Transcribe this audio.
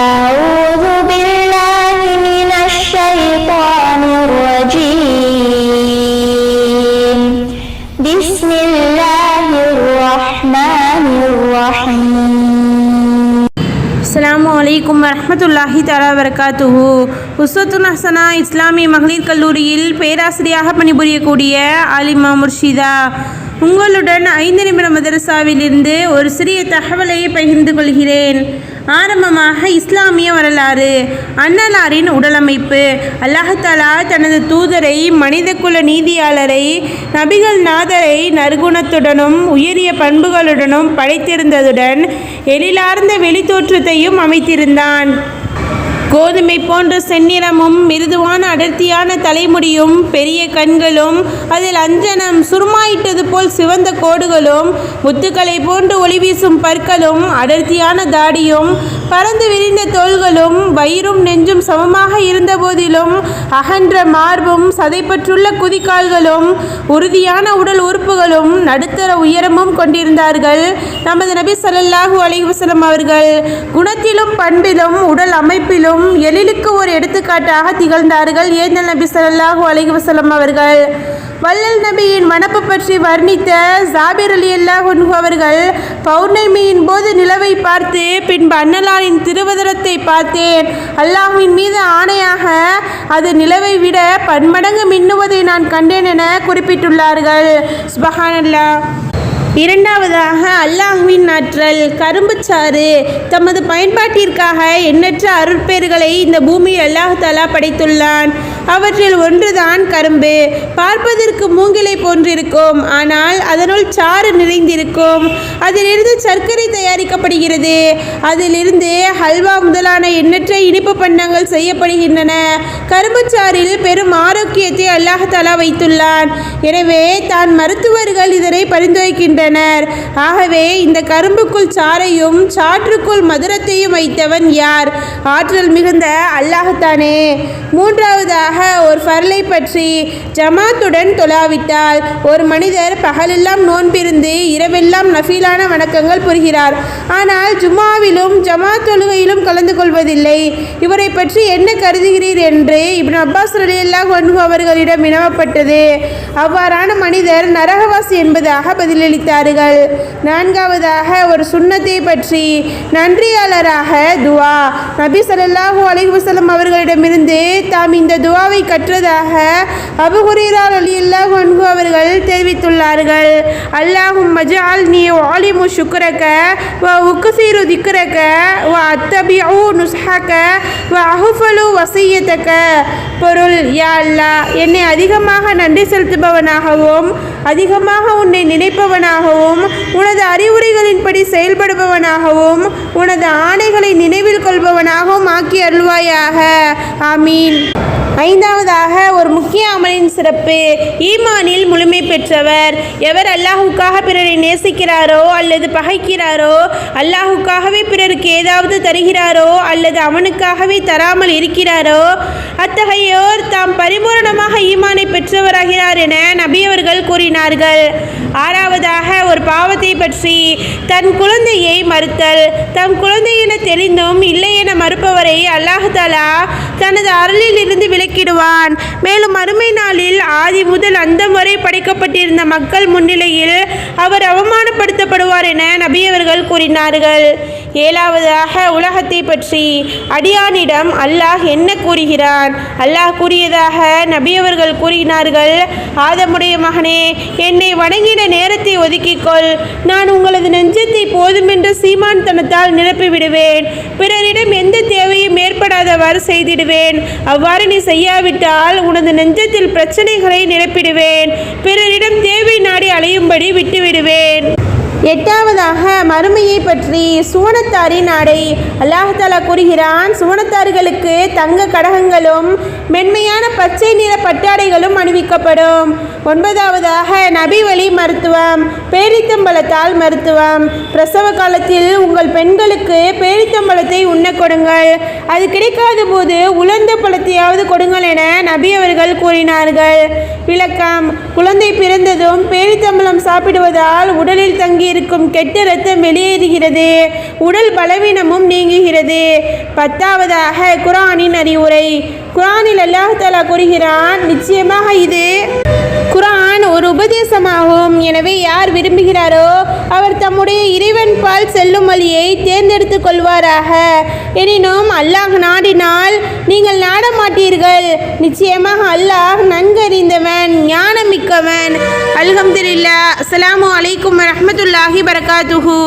أعوذ بالله من الشيطان الرجيم بسم الله الرحمن الرحيم அஸ்ஸலாமு அலைக்கும் வரஹ்மத்துல்லாஹி தஆலா வரகாத்துஹு உஸ்வத்துன் ஹசனா இஸ்லாமிய மகளிர் கல்லூரியில் பேராசிரியராக பணிபுரியக்கூடிய ஆலிமா முர்ஷிதா உங்களுடன் ஐந்து நிமிட மதரசாவிலிருந்து ஒரு சிறிய தகவலை பகிர்ந்து கொள்கிறேன் ஆரம்பமாக இஸ்லாமிய வரலாறு அன்னலாரின் உடலமைப்பு அல்லாஹாலா தனது தூதரை மனிதகுல நீதியாளரை நபிகள் நாதரை நற்குணத்துடனும் உயரிய பண்புகளுடனும் படைத்திருந்ததுடன் எழிலார்ந்த வெளித்தோற்றத்தையும் அமைத்திருந்தான். கோதுமை போன்ற செந்நிறமும் மிருதுவான அடர்த்தியான தலைமுடியும் பெரிய கண்களும் அதில் அஞ்சனம் சுருமாயிட்டது போல் சிவந்த கோடுகளும் முத்துக்களை போன்று ஒளி வீசும் பற்களும் அடர்த்தியான தாடியும் பறந்து விரிந்த தோள்களும் வயிறும் நெஞ்சும் சமமாக இருந்த போதிலும் அகன்ற மார்பும் சதைப்பற்றுள்ள குதிக்கால்களும் உறுதியான உடல் உறுப்புகளும் நடுத்தர உயரமும் கொண்டிருந்தார்கள். நமது நபி ஸல்லல்லாஹு அலிவசலம் அவர்கள் குணத்திலும் பண்பிலும் உடல் அமைப்பிலும் எழிலுக்கு ஒரு எடுத்துக்காட்டாக திகழ்ந்தார்கள். ஏந்தல் நபி ஸல்லல்லாஹு அலிவசலம் அவர்கள் வள்ளல் நபியின் மனப்பு பற்றி வர்ணித்த ஜாபிர் அலி அல்லாஹ் அவர்கள் பௌர்ணமியின் போது நிலவை பார்த்து பின்பு அன்னலாரின் திருவதரத்தை பார்த்தேன் அல்லாஹ்வின் மீது ஆணையாக அது நிலவை விட பன்மடங்கு மின்னுவதை நான் கண்டேன் என குறிப்பிட்டுள்ளார்கள். சுபஹானல்லா இரண்டாவதாக அல்லாஹ்வின் ஆற்றல் கரும்புச்சாறு தமது பயன்பாட்டிற்காக எண்ணற்ற அருட்பேறுகளை இந்த பூமியில் அல்லாஹ் தலா படைத்துள்ளான். அவற்றில் ஒன்றுதான் கரும்பு. பார்ப்பதற்கு மூங்கிலை போன்றிருக்கும் ஆனால் அதனுள் சாறு நிறைந்திருக்கும். அதிலிருந்து சர்க்கரை தயாரிக்கப்படுகிறது. அதிலிருந்து ஹல்வா முதலான எண்ணற்ற இனிப்பு பண்டங்கள் செய்யப்படுகின்றன. கரும்புச்சாறில் பெரும் ஆரோக்கியத்தை அல்லாஹாலா வைத்துள்ளான். எனவே தான் மருத்துவர்கள் இதனை பரிந்துரைக்கின்றனர். ஆகவே இந்த கரும்புக்குள் சாறையும் சாற்றுக்குள் மதுரத்தையும் வைத்தவன் யார்? ஆற்றல் மிகுந்த அல்லாஹத்தானே மூன்றாவதாக ஒரு ஃபர்லை பற்றி ஜமாத்துடன் தொழாவிட்டால் ஒரு மனிதர் பகலெல்லாம் நோன்பிருந்து இரவெல்லாம் நஃபீலான வணக்கங்கள் புரிகிறார். ஆனால் ஜும்மாவிலும் ஜமாத் தொழுகையிலும் கலந்து கொள்வதில்லை. இவரை பற்றி என்ன கருதுகிறீர் என்று இப்னு அப்பாஸ் அலி அன்ஹு அவர்களிடம் வினவப்பட்டது. அவ்வாறான மனிதர் நரகவாசி என்பதாக பதிலளித்தார்கள். நான்காவதாக ஒரு சுண்ணத்தை பற்றி நன்றியாளராக துவா. நபி சல்லாஹூ அலைஹி அவர்களிடமிருந்து தாம் இந்த துவாவை கற்றதாக அபு அலி ரலியல்லாஹு அவர்கள் அவர்கள் தெரிவித்துள்ளார்கள். அல்லாஹும் மஜால் நீ ஆலிமு சுக்கரக்க வ சீரு திக்குரக்க வ அத்தபி ஊ நுஸ்ஹாக்க வ அஹுஃபலு வசியத்தக பொருள் யா அல்லாஹ் என்னை அதிகமாக நன்றி செலுத்துபவனாகவும் அதிகமாக உன்னை நினைப்பவனாகவும் உனது அறிவுரைகளின்படி செயல்படுபவனாகவும் உனது ஆணைகளை நினைவில் கொள்பவனாகவும் ஆக்கி அருள்வாயாக. ஆமீன். ஐந்தாவதாக ஒரு முக்கிய அமலின் சிறப்பு. ஈமானில் முழுமை பெற்றவர். எவர் அல்லாஹுக்காக பிறரை நேசிக்கிறாரோ அல்லது பகைக்கிறாரோ அல்லாஹுக்காகவே பிறருக்கு ஏதாவது தருகிறாரோ அல்லது அவனுக்காகவே தராமல் இருக்கிறாரோ அத்தகையோர் தாம் பரிபூரணமாக ஈமானை பெற்றவராகிறார் என நபியவர்கள் கூறினார்கள். ஆறாவதாக ஒரு பாவத்தை பற்றி தன் குழந்தையை மறுத்தல். தம் குழந்தை என தெரிந்தும் இல்லை என மறுப்பவரை அல்லாஹாலா தனது அருளில் இருந்து விலக்கிடுவான் மேலும் மறுமை நாளில் ஆதி முதல் அந்தம் வரை படைக்கப்பட்டிருந்த மக்கள் முன்னிலையில் அவர் அவமானப்படுத்தப்படுவார் என நபியவர்கள் கூறினார்கள். ஏழாவதாக உலகத்தை பற்றி அடியானிடம் அல்லாஹ் என்ன கூறுகிறான்? அல்லாஹ் கூறியதாக நபியவர்கள் கூறினார்கள் ஆதமுடைய மகனே என்னை வணங்கின நேரத்தை ஒதுக்கிக்கொள். நான் உங்களது நெஞ்சத்தை போதுமென்ற சீமான்தனத்தால் நிரப்பிவிடுவேன் பிறரிடம் எந்த தேவையும் ஏற்படாதவாறு செய்திடுவேன். அவ்வாறு நீ செய்யாவிட்டால் உனது நெஞ்சத்தில் பிரச்சனைகளை நிரப்பிடுவேன். பிறரிடம் தேவை நாடி அலையும்படி விட்டுவிடுவேன். எட்டாவதாக மறுமையை பற்றி சுவனத்தாரின் ஆடை. அல்லாஹாலா கூறுகிறான் சூனத்தார்களுக்கு தங்க கடகங்களும் மென்மையான பச்சை நிற பட்டாடைகளும் அணிவிக்கப்படும். ஒன்பதாவதாக நபி வழி மருத்துவம் பேரித்தம்பழத்தால் மருத்துவம். பிரசவ காலத்தில் உங்கள் பெண்களுக்கு பேரித்தம்பழத்தை உண்ண கொடுங்கள். அது கிடைக்காத போது உலர்ந்த பழத்தையாவது கொடுங்கள் என நபி அவர்கள் கூறினார்கள். விளக்கம் குழந்தை பிறந்ததும் பேரித்தம்பழம் சாப்பிடுவதால் உடலில் தங்கிய இருக்கும் கெட்ட ரத்தம் வெளியேறுகிறது. உடல் பலவீனமும் நீங்குகிறது. பத்தாவதாக குரானின் அறிவுரை. குரானில் அல்லாஹாலா கூறுகிறான் நிச்சயமாக இது குரான் ஒரு உபதேசமாகும். எனவே யார் விரும்புகிறாரோ அவர் தம்முடைய இறைவன் பால் செல்லும் வழியை தேர்ந்தெடுத்துக் கொள்வாராக. எனினும் அல்லாஹ் நாடினால் நீங்கள் மாட்டீர்கள் நிச்சயமாக அல்லாஹ் நன்கறிந்தவன் ஞானமிக்கவன். அல்ஹம்துலில்லாஹ். அஸ்லாம் அலைக்கும் வரஹ்மத்துல்லாஹி பரகாத்துஹூ